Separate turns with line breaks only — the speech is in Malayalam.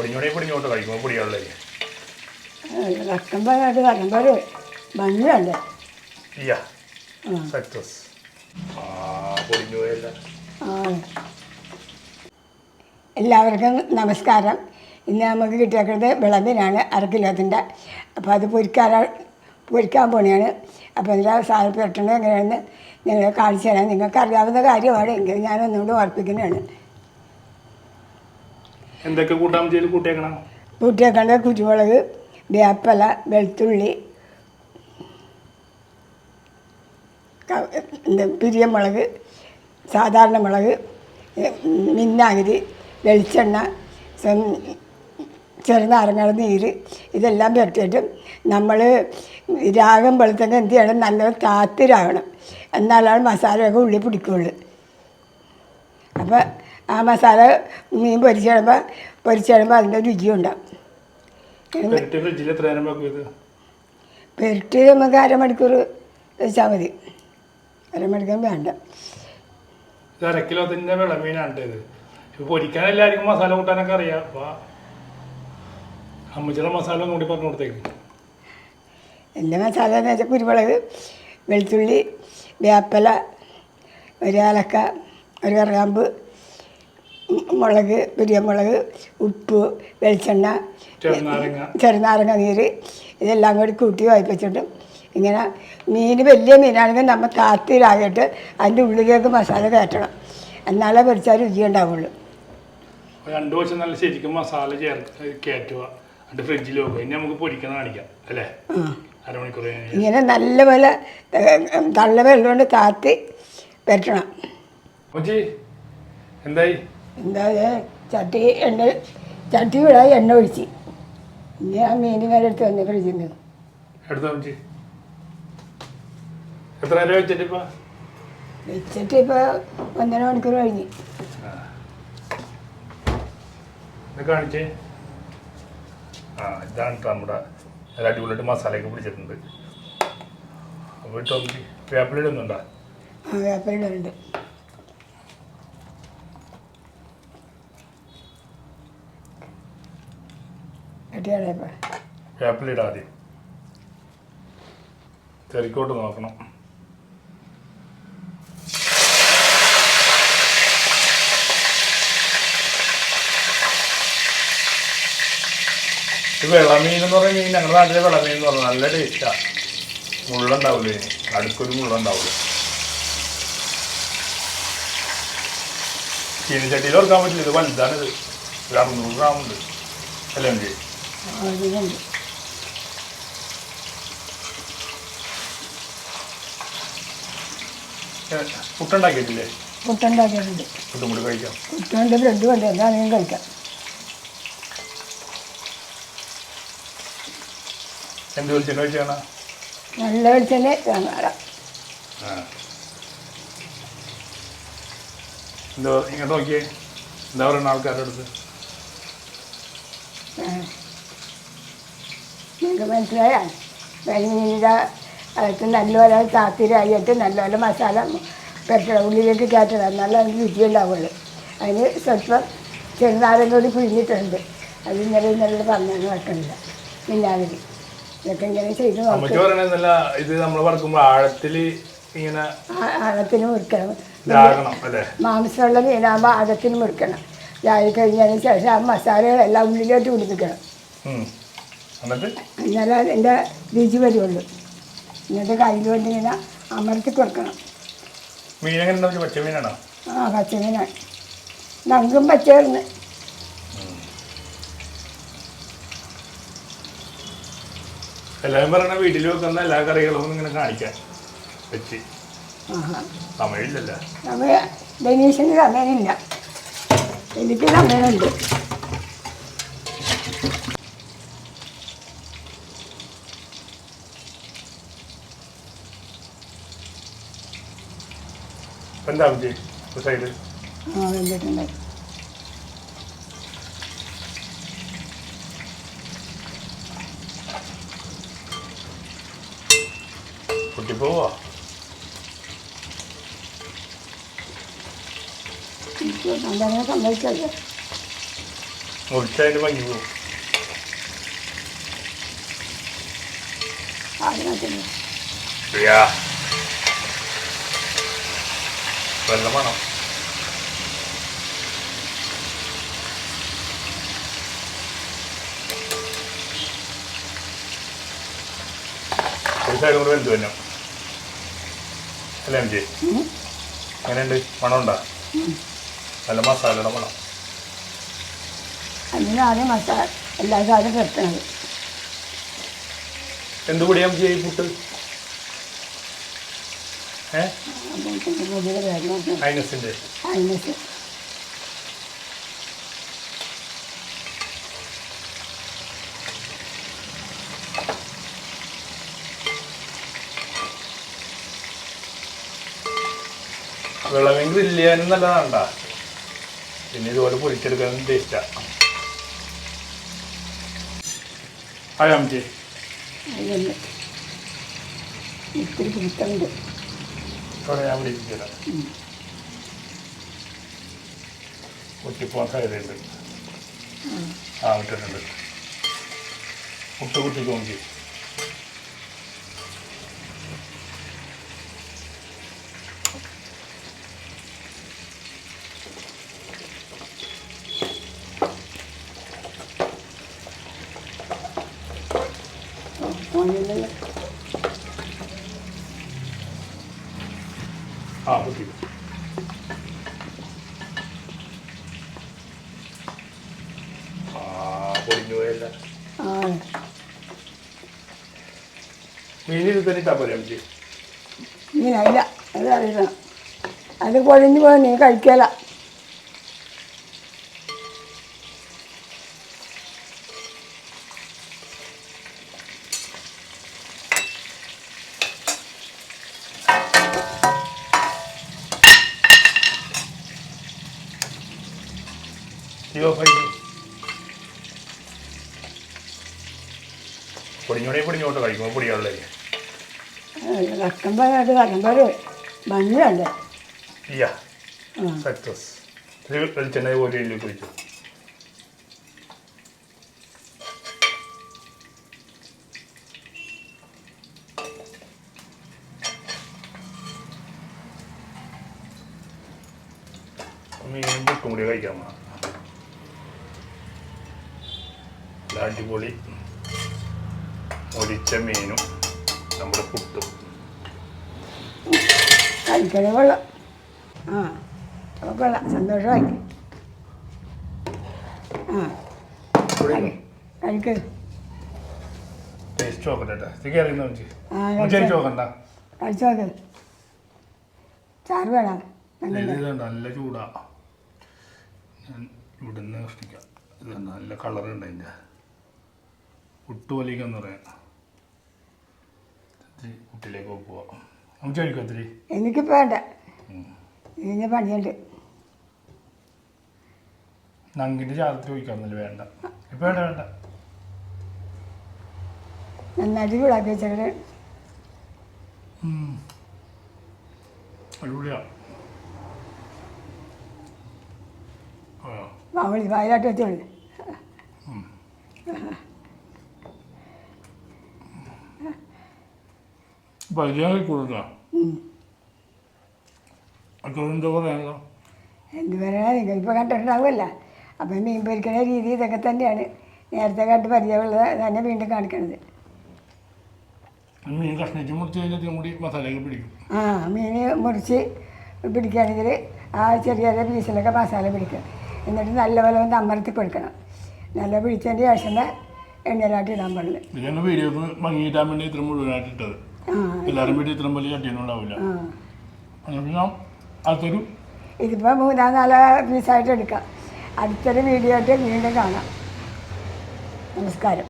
പൊടിഞ്ഞോടെ പൊടിഞ്ഞോട്ട് കഴിക്കും പൊടിയാളല്ലേ സക്സസ് ആ.
എല്ലാവർക്കും നമസ്കാരം. ഇന്ന് നമുക്ക് കിട്ടിയേക്കുന്നത് വിളമ്പിനാണ് അര കിലോത്തിന്റെ. അപ്പോൾ അത് പൊരിക്കാൻ പൊരിക്കാൻ പോണിയാണ് അപ്പോൾ ഇതിന്റെ സാധനം പെട്ടെന്ന് എങ്ങനെയാണെന്ന് നിങ്ങൾ കാണിച്ചു തരാം. നിങ്ങൾക്ക് അറിയാവുന്ന കാര്യമാണ്. എങ്കിൽ ഞാനൊന്നുകൂടി ഓർപ്പിക്കുന്നതാണ്.
എന്തൊക്കെ കൂട്ടാൻ ചെയ്ത് കൂട്ടിയേക്കണം?
കൂട്ടിയേക്കേണ്ട കുരുമുളക് വേപ്പല വെളുത്തുള്ളി പിരിയമുളക് സാധാരണ മുളക് മിന്നാഗിരി വെളിച്ചെണ്ണ ചെറുനാരങ്ങയുടെ നീര് ഇതെല്ലാം പുരട്ടിയിട്ട് നമ്മൾ രാഗം വെളുത്തെങ്കിൽ എന്ത് ചെയ്യണം? നല്ല താത്തിരാകണം എന്നാലാണ് മസാലയൊക്കെ ഉള്ളി പിടിക്കുള്ളൂ. അപ്പോൾ ആ മസാല മീൻ പൊരിച്ചിടുമ്പോൾ പൊരിച്ചിടുമ്പോൾ അതിന്റെ രുചി ഉണ്ടാവും
പെരട്ടി
നമുക്ക് അരമണിക്കൂർ വെച്ചാൽ മതി. അരമണിക്കൂർ വേണ്ട.
ഇത് അര കിലോത്തിന്റെ വിളമീനാണ് ഇത്. പൊരിക്കാൻ എല്ലാവർക്കും മസാല കൂട്ടാനൊക്കെ അറിയാം. അപ്പോൾ അമ്മച്ചിയുടെ മസാല ഒന്നും കൂടി പറഞ്ഞു കൊടുത്തേക്കും.
എന്റെ മസാല എന്ന് വെച്ചാൽ കുരുമുളക് വെളുത്തുള്ളി വേപ്പല ഒരു ഏലക്ക ഒരു കറുകാമ്പ് മുളക് പിരിയമുളക് ഉപ്പ് വെളിച്ചെണ്ണ
ചെറുനാരങ്ങ.
നീര് ഇതെല്ലാം കൂടി കൂട്ടി വായിപ്പിച്ചിട്ട് ഇങ്ങനെ മീൻ വലിയ മീനാണെങ്കിൽ നമ്മൾ താത്തിയിലാകിയിട്ട് അതിന്റെ ഉള്ളിലേക്ക് മസാല കയറ്റണം. എന്നാലേ പൊരിച്ചാൽ രുചി ഉണ്ടാവുള്ളൂ.
രണ്ടു വശം നല്ല ശരിക്കും മസാല ചേർത്ത് കയറ്റുക. എന്നിട്ട് ഫ്രിഡ്ജിൽ വെക്കുക. ഇനി നമുക്ക് പൊരിക്കുന്ന കാണിക്കാം. അല്ലേ? അരമണിക്കൂർ
ഇങ്ങനെ നല്ലപോലെ തള്ള വെള്ളം കൊണ്ട് താത്തി പറ്റണം
എന്തായി?
എന്താ ചട്ടി എണ്ണ ചട്ടി വിടാൻ എണ്ണ ഒഴിച്ച്. ഇനി ആ മീൻ വരെ എടുത്ത് വന്ന് ഫ്രിഡ്ജിൽ നിന്ന്
എത്ര നേരം വെച്ചിട്ട് ഇപ്പൊ?
ഒന്നര മണിക്കൂർ കഴിഞ്ഞ്.
ഇത് കാണിച്ചേ. ആ ഇതാണ് നമ്മുടെ നല്ല അടിപൊളിയായിട്ട് മസാലയൊക്കെ പിടിച്ചിട്ടുണ്ട്. അപ്പോൾ വേപ്പിലിടുന്നുണ്ടോ
ആ വേപ്പലുണ്ട് കട്ടിയാടെ
ആപ്പിൾ ഇടാതെ ചെറിക്കോട്ട് നോക്കണം. ഇത് വെള്ളമീൻ എന്ന് പറയുന്ന മീൻ ഞങ്ങളുടെ നാട്ടിലെ വെള്ളമീൻ എന്ന് പറഞ്ഞാൽ നല്ല ടേസ്റ്റാണ് മുള്ളുണ്ടാവില്ല ഇനി അടുക്കൊരു മുള്ളുണ്ടാവില്ല ചീനിച്ചട്ടിയിൽ ഓർക്കാൻ പറ്റില്ല. ഇത് വലുതാണിത്. ഒരു അറുന്നൂറ് ഗ്രാം ഉണ്ട്. അല്ലേ എങ്കിൽ
അതിലുണ്ട്
പുട്ടുണ്ടാക്കിയിട്ടില്ലേ?
പുട്ടുണ്ടാക്കിയിട്ടുണ്ട്.
പുട്ടും കൂടി കഴിക്കാം.
പുട്ടുണ്ട് ബ്രെഡും ഉണ്ട് എന്താണെങ്കിലും കഴിക്കാം.
എന്ത്
നല്ല വെളിച്ചെണ്ണ കാണാം
എന്താ ഇങ്ങോട്ട് നോക്കിയേ. എന്താ പറയുന്ന ആൾക്കാരുടെ അടുത്ത്?
നിങ്ങൾക്ക് മനസ്സിലായാൽ കരിമീനിന്റെ അകത്ത് നല്ലപോലെ താത്തിരായിട്ട് നല്ലപോലെ മസാല പെട്ടണം ഉള്ളിലേക്ക് കയറ്റണം നല്ല രുചി ഉണ്ടാവുള്ളൂ. അതിന് സ്വല്പം ചെറുനാരങ്ങ കൂടി പിഴിഞ്ഞിട്ടുണ്ട് അത് ഇന്നലെ ഇന്നലെ പറഞ്ഞു വെക്കണില്ല മിന്നാവിൽ ഇതൊക്കെ ഇങ്ങനെ ചെയ്ത്
ആഴത്തിന്
നോക്കും
ഇത് നമ്മൾ വറക്കുമ്പോൾ ആഴത്തിൽ ഇങ്ങനെ
അകത്തിന് മുറിക്കണം. മാംസമുള്ള മീനാകുമ്പോൾ ആഴത്തിന് മുറിക്കണം. ഇതായി കഴിഞ്ഞതിന് ശേഷം ആ മസാലകളെല്ലാം ഉള്ളിലോട്ട് പിടിപ്പിക്കണം എന്നാലേ എന്റെ രുചി വരുള്ളൂ. എന്നിട്ട് കയ്യിൽ കൊണ്ട് ഇങ്ങനെ അമർത്തി കൊടുക്കണം.
മീൻ എങ്ങനെ ഉണ്ടാവും പച്ച മീനാണോ?
ആ പച്ചമീനാണ് നമുക്കും പച്ചേർന്ന്
എല്ലാവരും പറയണ വീട്ടിൽ വെക്കുന്ന എല്ലാ കറികളും ഇങ്ങനെ കാണിക്കാൻ വെച്ച്. സമയമില്ലല്ലോ.
സമയ ഡെനീഷിന് സമയമില്ല. എനിക്ക് സമയമുണ്ട്.
എന്താ ഒരു സൈഡ്
ആ വെച്ചിട്ടുണ്ട്
പൊട്ടിപ്പോവാ
അങ്ങനെ സമ്മതിച്ചത്.
മുറിച്ചതിന്റെ ഭംഗി പോകും
അതിനകത്ത്
വെള്ളം വേണം ഒരു സൈഡും കൂടെ വെന്ത് തന്നെ അല്ലേ എം ജി? എങ്ങനെയുണ്ട്? മണമുണ്ടോ? നല്ല മസാലയുടെ മണം.
അതിനാണ് മസാല എല്ലാ
ജി പുട്ട്?
ഐനസിന്റെ
വിളവെങ്കിൽ ഇല്ലാനും നല്ലതാണ്ട പിന്നെ ഇതുപോലെ പൊരിച്ചെടുക്കാനും ടേസ്റ്റാ
അതിന് ഇത്തിരി പിടുത്തമുണ്ട്
ഇവിടെ ഞാൻ വിളിപ്പിച്ചില്ല കുട്ടിപ്പോൻ സാധ്യതയുണ്ട് ആ വിട്ടിട്ടുണ്ട് കുട്ടി കുട്ടിക്ക് Thank
ഫോണിൽ
ആ കുട്ടി ആ പൊടിഞ്ഞു പോയല്ല? മീനിൽ തന്നെ ഇട്ടാ പോലെ അമ്മച്ചി?
ഇങ്ങനെ ഇല്ല അത് അറിയണം. അത് പൊഴിഞ്ഞു പോയി നീ കഴിക്കല.
അയ്യോ കഴിഞ്ഞു പൊടിഞ്ഞോടെ പൊടിഞ്ഞോട്ട് കഴിക്കുമ്പോൾ പൊടിയാണല്ലേ
കക്കുമ്പോഴായിട്ട് കക്കുമ്പോൾ ഭംഗിയല്ലേ
ഇയ്യ സക്സസ്. വെളിച്ചെണ്ണ പോലെ ഇതിലേക്ക് ഒഴിച്ചു മീനും പുട്ടും കൂടി കഴിക്കാൻ വേണം നല്ല അടിപൊളി ഒരിച്ച മീനും നമ്മുടെ പുട്ടും.
കഴിക്കണേ കൊള്ളാം. ആ കൊള്ളാം. സന്തോഷമായി. ആ കഴിക്ക്.
ടേസ്റ്റ് നോക്കട്ടെ ഇത് കയറിയെന്ന്
ആ
ചേച്ചി
കഴിച്ചോ
നോക്കണ്ട.
കഴിച്ചു നോക്ക് ചാറ് വേണം. നല്ല
ചൂടാ. ഞാൻ ഇവിടുന്ന് സൃഷ്ടിക്കാം. ഇത് നല്ല കളർ ഉണ്ട് അതിന്റെ പുട്ടുപോലേക്കെന്ന് പറയാം. പുട്ടിലേക്ക് പോവാം. നമുക്ക് കഴിക്കാം ഒത്തിരി
എനിക്ക് വേണ്ട. ഇതിന് പണിയുണ്ട്.
നങ്കിന്റെ ചാർത്തിൽ ഒഴിക്കാമെന്നില്ല വേണ്ട. ഇപ്പം വേണ്ട വേണ്ട.
നന്നായിട്ട് ചൂടാക്കി വെച്ചത്
ആ
വായിലാട്ട്
പരിചയം കൊടുക്കാം എന്താ പറയാനോ
എന്ത് പറയാനാ നിങ്ങൾ ഇപ്പോൾ കണ്ടിട്ടുണ്ടാവുമല്ല അപ്പം മീൻ പൊരിക്കണ രീതി ഇതൊക്കെ തന്നെയാണ് നേരത്തെ കണ്ട് പരിചയമുള്ളത് തന്നെ വീണ്ടും കാണിക്കണത്
മീൻ കഷ്ണിച്ച് മുറിച്ച് കഴിഞ്ഞാൽ കൂടി മസാലയൊക്കെ പിടിക്കും
ആ മീൻ മുറിച്ച് പിടിക്കുകയാണെങ്കിൽ ആ ചെറിയ ചെറിയ പീസിലൊക്കെ മസാല പിടിക്കും എന്നിട്ട് നല്ലപോലെ ഒന്ന് അമർത്തി കൊടുക്കണം നല്ല പിടിച്ചതിന്റെ ശേഷം എണ്ണയിലാട്ടി ഇടാൻ പാടില്ല
വീഡിയോ ഭംഗിയിട്ടാൻ വേണ്ടി ഇത്ര മുഴുവനായിട്ട് ഇട്ടത് എല്ലാവരും വീട്ടിൽ ഇത്രയും വലിയ ചട്ടിയൊന്നും ഉണ്ടാവില്ല.
ഇതിപ്പോൾ മൂന്നാം നാല് പീസായിട്ട് എടുക്കാം. അടുത്തൊരു വീഡിയോ ആയിട്ട് വീണ്ടും കാണാം. നമസ്കാരം.